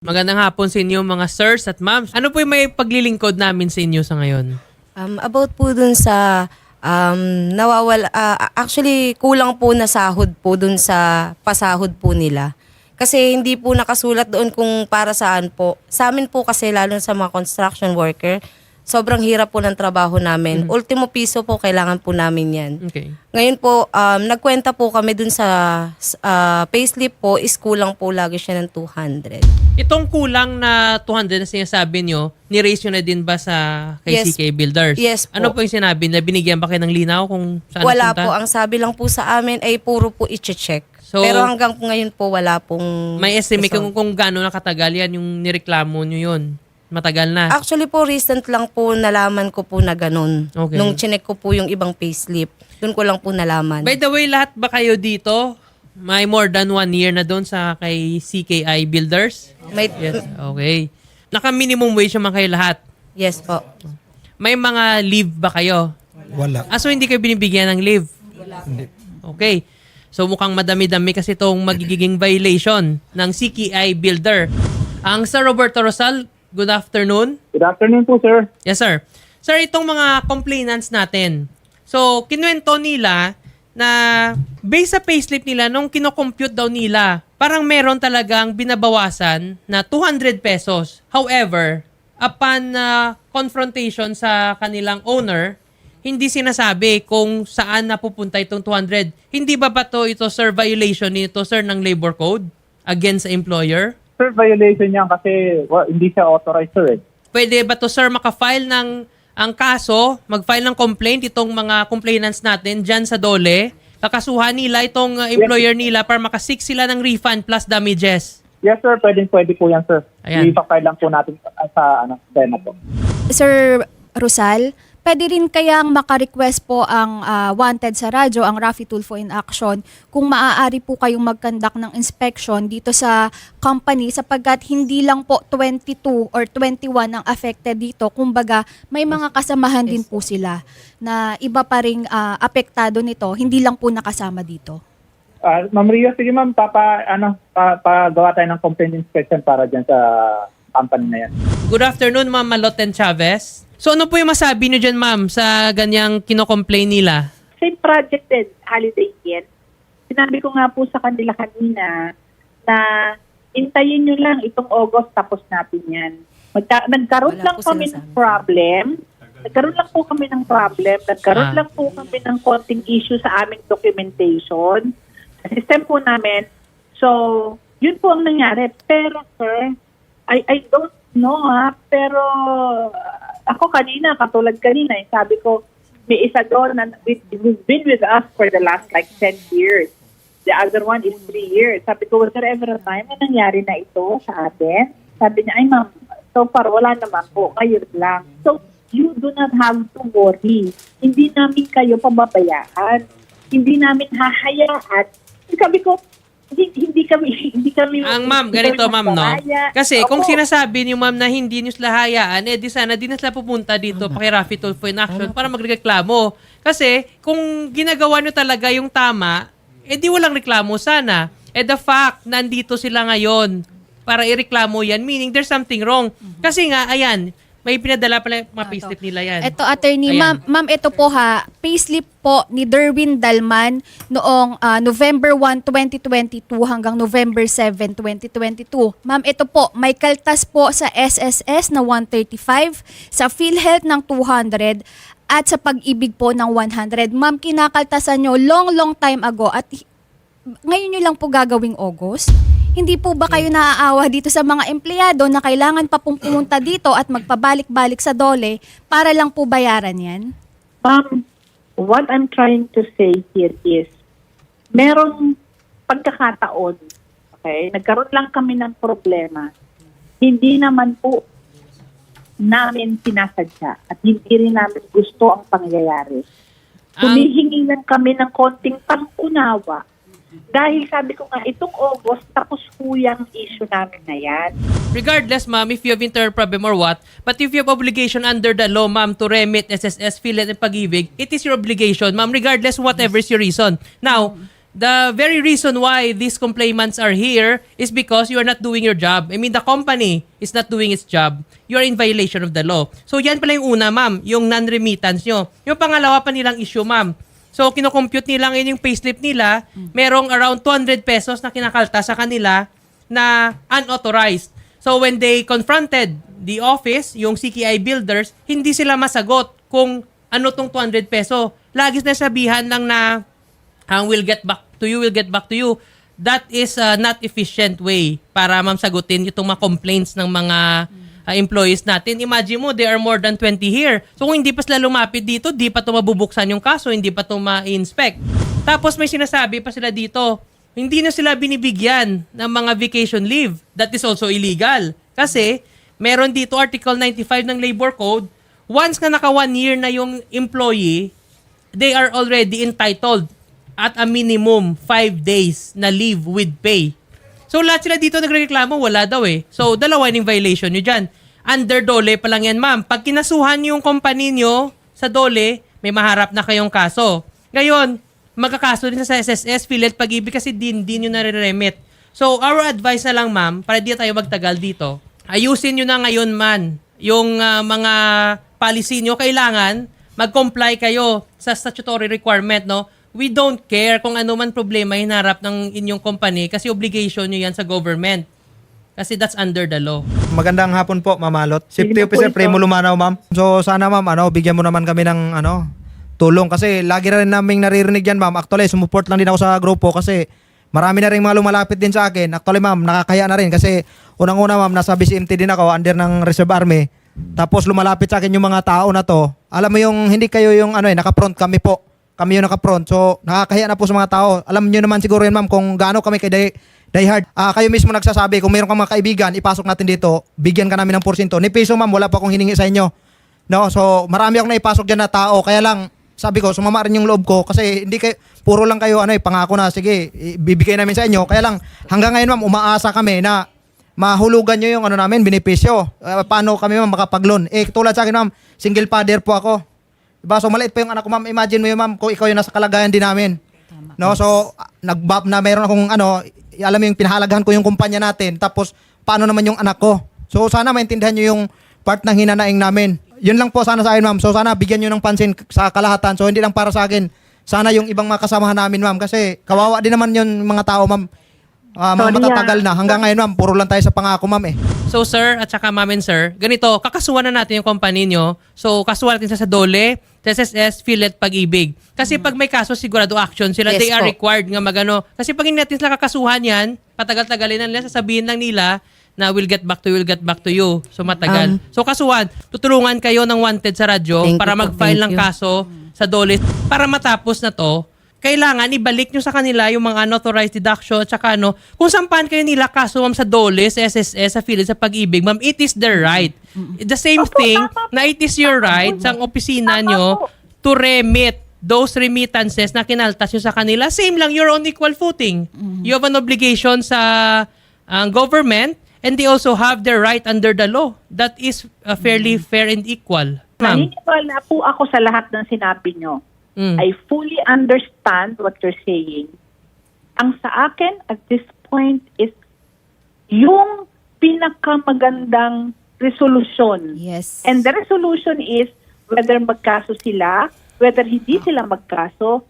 Magandang hapon sa inyo mga sirs at ma'ams. Ano po yung may paglilingkod namin sa inyo sa ngayon? Um, about po dun sa um, nawawala, ah, actually kulang po na sahod po dun sa pasahod po nila. Kasi hindi po nakasulat doon kung para saan po. Sa amin po kasi lalo sa mga construction worker, sobrang hirap po ng trabaho namin. Ultimo piso po kailangan po namin yan. Okay. Ngayon po, um, nagkwenta po kami dun sa uh, payslip po, is kulang po lagi siya ng 200. Itong kulang na 200 na sinasabi nyo, ni-raise nyo na din ba sa kay Yes. CK Builders? Yes po. Ano po yung sinabi? Na binigyan ba kayo ng linaw kung saan Wala napunta? po. Ang sabi lang po sa amin ay puro po i-check. So, Pero hanggang ngayon po wala pong... May estimate kung, kung gaano nakatagal yan yung nireklamo nyo yun. Matagal na. Actually po, recent lang po nalaman ko po na ganun. Okay. Nung chinek ko po yung ibang payslip. Doon ko lang po nalaman. By the way, lahat ba kayo dito? May more than one year na doon sa kay CKI Builders? May, Yes. Okay. Naka-minimum wage naman kayo lahat. yes po. May mga leave ba kayo? Wala. Ah, so hindi kayo binibigyan ng leave? Hindi. Okay. So mukhang madami-dami kasi itong magiging violation ng CKI Builder. Ang Sir Roberto Rosal, good afternoon. Good afternoon po, sir. Yes, sir. Sir, itong mga complainants natin. So, kinuwento nila na based sa payslip nila, nung kinocompute daw nila, parang meron talagang binabawasan na 200 pesos. However, upon uh, confrontation sa kanilang owner, hindi sinasabi kung saan napupunta itong 200. Hindi ba ba to ito, sir, violation nito, sir, ng labor code against employer? Sir, violation yan kasi well, hindi siya authorized, sir. Eh. Pwede ba to sir makafile ng ang kaso, mag-file ng complaint itong mga complainants natin dyan sa Dole, kakasuhan nila itong uh, employer nila para makasik sila ng refund plus damages. Yes, sir. Pwede, pwede po yan, sir. Ayan. I-file lang po natin sa, sa ano, Senate po. Sir Rosal, pwede rin kayang maka-request po ang ah, wanted sa radyo, ang Rafi Tulfo in Action, kung maaari po kayong mag-conduct ng inspection dito sa company sapagkat hindi lang po 22 or 21 ang affected dito. Kumbaga, may mga kasamahan din po sila na iba pa ring ah, apektado nito, hindi lang po nakasama dito. Ah, Ma'am Ria, sige ma'am, papa, ano, pa, pagawa tayo ng complaint inspection para dyan sa company na yan. Good afternoon, Ma'am Maloten Chavez. So ano po yung masabi niyo dyan, ma'am, sa ganyang kinocomplain nila? same project din, Holiday Inn. Sinabi ko nga po sa kanila kanina na intayin nyo lang itong August tapos natin yan. Magka- nagkaroon Wala lang po kami sinasabi. ng problem. Nagkaroon lang po kami ng problem. Nagkaroon Ah. lang po kami ng konting issue sa aming documentation. Sa system po namin. So, yun po ang nangyari. Pero, sir, I, I don't know ha, pero uh, ako kanina, katulad kanina, eh, sabi ko, may isa doon na who's been with us for the last like 10 years. The other one is 3 years. Sabi ko, was there ever a time na nangyari na ito sa atin? Sabi niya, ay ma'am, so far wala naman po, ngayon lang. So, you do not have to worry. Hindi namin kayo pababayaan. Hindi namin hahayaan. Sabi ko, hindi, hindi kami, hindi kami... Ang ma'am, ganito ma'am, no? Kasi kung sinasabi niyo ma'am na hindi niyo sila hayaan, eh di sana di na sila pupunta dito pa kay Rafi Tulfo in Action para magreklamo. Kasi kung ginagawa niyo talaga yung tama, eh di walang reklamo sana. Eh the fact, nandito sila ngayon para ireklamo yan, meaning there's something wrong. Kasi nga, ayan, may pinadala pala mga payslip nila yan. Ito, attorney, Ayan. ma'am, ma'am, ito po ha, payslip po ni Derwin Dalman noong ah, November 1, 2022 hanggang November 7, 2022. Ma'am, ito po, may kaltas po sa SSS na 135, sa PhilHealth ng 200, at sa pag-ibig po ng 100. Ma'am, kinakaltasan nyo long, long time ago at hi- ngayon nyo lang po gagawing August? Hindi po ba kayo naaawa dito sa mga empleyado na kailangan pa pong pumunta dito at magpabalik-balik sa dole para lang po bayaran yan? Ma'am, what I'm trying to say here is, merong pagkakataon, okay, nagkaroon lang kami ng problema. Hindi naman po namin sinasadya at hindi rin namin gusto ang pangyayari. Ang- Humihingi lang kami ng konting pangunawa dahil sabi ko nga, itong August, tapos po yung issue namin na yan. Regardless, ma'am, if you have internal problem or what, but if you have obligation under the law, ma'am, to remit SSS, PhilHealth, and pag-ibig, it is your obligation, ma'am, regardless whatever is your reason. Now, the very reason why these complainants are here is because you are not doing your job. I mean, the company is not doing its job. You are in violation of the law. So, yan pala yung una, ma'am, yung non-remittance nyo. Yung pangalawa pa nilang issue, ma'am. So, kinocompute nila ngayon yung payslip nila, merong around 200 pesos na kinakalta sa kanila na unauthorized. So, when they confronted the office, yung CKI builders, hindi sila masagot kung ano tong 200 peso. Lagi na sabihan lang na ang will get back to you, will get back to you. That is uh, not efficient way para ma'am sagutin itong mga complaints ng mga uh, employees natin. Imagine mo, there are more than 20 here. So kung hindi pa sila lumapit dito, di pa ito mabubuksan yung kaso, hindi pa ito ma-inspect. Tapos may sinasabi pa sila dito, hindi na sila binibigyan ng mga vacation leave. That is also illegal. Kasi meron dito Article 95 ng Labor Code, once na naka one year na yung employee, they are already entitled at a minimum 5 days na leave with pay. So lahat sila dito nagreklamo, wala daw eh. So dalawa yung violation nyo dyan. Under dole pa lang yan ma'am. Pag kinasuhan yung company nyo sa dole, may maharap na kayong kaso. Ngayon, magkakaso din sa SSS, Philet Pag-ibig kasi din, din nyo nare-remit. So our advice na lang ma'am, para di tayo magtagal dito, ayusin nyo na ngayon man yung ah, mga policy nyo. Kailangan mag-comply kayo sa statutory requirement, no? We don't care kung ano man problema hinarap ng inyong company kasi obligation nyo yan sa government. Kasi that's under the law. Magandang hapon po, Ma'am Alot. Sige Safety na po Officer. Primo Lumanaw, Ma'am. So sana, Ma'am, ano, bigyan mo naman kami ng ano, tulong kasi lagi na rin naming naririnig yan, Ma'am. Actually, sumuport lang din ako sa grupo kasi marami na rin mga lumalapit din sa akin. Actually, Ma'am, nakakaya na rin kasi unang-una, Ma'am, nasa BCMT din ako, under ng Reserve Army. Tapos lumalapit sa akin yung mga tao na to. Alam mo yung hindi kayo yung ano eh, naka-front kami po. Kami yung naka-front. So, nakakaya na po sa mga tao. Alam niyo naman siguro yun, Ma'am, kung gaano kami kay Die, die Hard. Ah, kayo mismo nagsasabi, kung mayroon kang mga kaibigan, ipasok natin dito, bigyan ka namin ng porsyento. Ni piso, Ma'am, wala pa akong hiningi sa inyo. No, so marami akong naipasok diyan na tao. Kaya lang, sabi ko, sumama rin yung loob ko kasi hindi kayo, puro lang kayo, ano eh, pangako na, sige, bibigay namin sa inyo. Kaya lang, hanggang ngayon, Ma'am, umaasa kami na mahulugan nyo yung ano namin, benepisyo. Uh, paano kami ma'am makapag-loan? Eh, tulad sa akin ma'am, single father po ako. Diba? So, maliit pa yung anak ko ma'am. Imagine mo yun ma'am, kung ikaw yung nasa kalagayan din namin. No, so, ah, nag-bap na meron akong ano, alam mo yung pinahalagahan ko yung kumpanya natin. Tapos, paano naman yung anak ko? So, sana maintindihan nyo yung part ng hinanaing namin. Yun lang po sana sa akin ma'am. So, sana bigyan nyo ng pansin sa kalahatan. So, hindi lang para sa akin. Sana yung ibang mga kasamahan namin ma'am. Kasi, kawawa din naman yung mga tao ma'am. Ah, Sorry, matatagal ah. na. Hanggang ngayon ma'am, puro lang tayo sa pangako ma'am eh. So sir at saka ma'am and sir, ganito, kakasuhan na natin yung company nyo. So kasuhan natin sa sa Dole, sa SSS, Philet, Pag-ibig. Kasi pag may kaso, sigurado action sila. Yes They are po. required nga magano. Kasi pag hindi natin sila kakasuhan yan, patagal-tagalin na nila, sasabihin lang nila na will get back to you, will get back to you. So matagal. Um, so kasuhan, tutulungan kayo ng wanted sa radyo Thank para you po, mag-file thank ng you. kaso sa Dole. Para matapos na to, kailangan ibalik nyo sa kanila yung mga unauthorized deduction at saka ano, kung sampahan kayo nila kaso ma'am sa DOLE, sa SSS, sa Philid, sa pag-ibig, ma'am, it is their right. The same Opo, thing tama po. na it is your right sa opisina Tama nyo po. to remit those remittances na kinaltas nyo sa kanila. Same lang, you're on equal footing. You have an obligation sa uh, government and they also have their right under the law. That is uh, fairly fair and equal. Ma'am. Naniniwala po ako sa lahat ng sinabi nyo. Mm. I fully understand what you're saying. Ang sa akin at this point is yung pinakamagandang resolution. Yes. And the resolution is whether magkaso sila, whether hindi sila magkaso,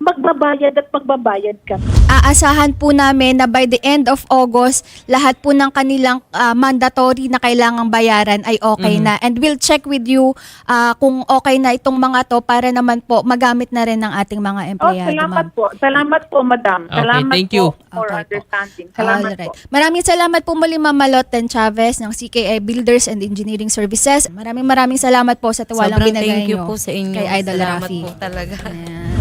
magbabayad at magbabayad kami. Aasahan po namin na by the end of August, lahat po ng kanilang ah, mandatory na kailangang bayaran ay okay Mhm. na. And we'll check with you ah, kung okay na itong mga to para naman po magamit na rin ng ating mga Oh, empleyado, salamat ma'am. po. Salamat po, madam. Okay, Salamat thank you. po for Okay po. understanding. Salamat Alright. po. Maraming salamat po muli Ma'am Maloten Chavez ng CKA Builders and Engineering Services. Maraming maraming salamat po sa tiwalang Sobrang binigay thank you nyo po sa inyo. kay Idol Salamat Rafi. po talaga. Ayan.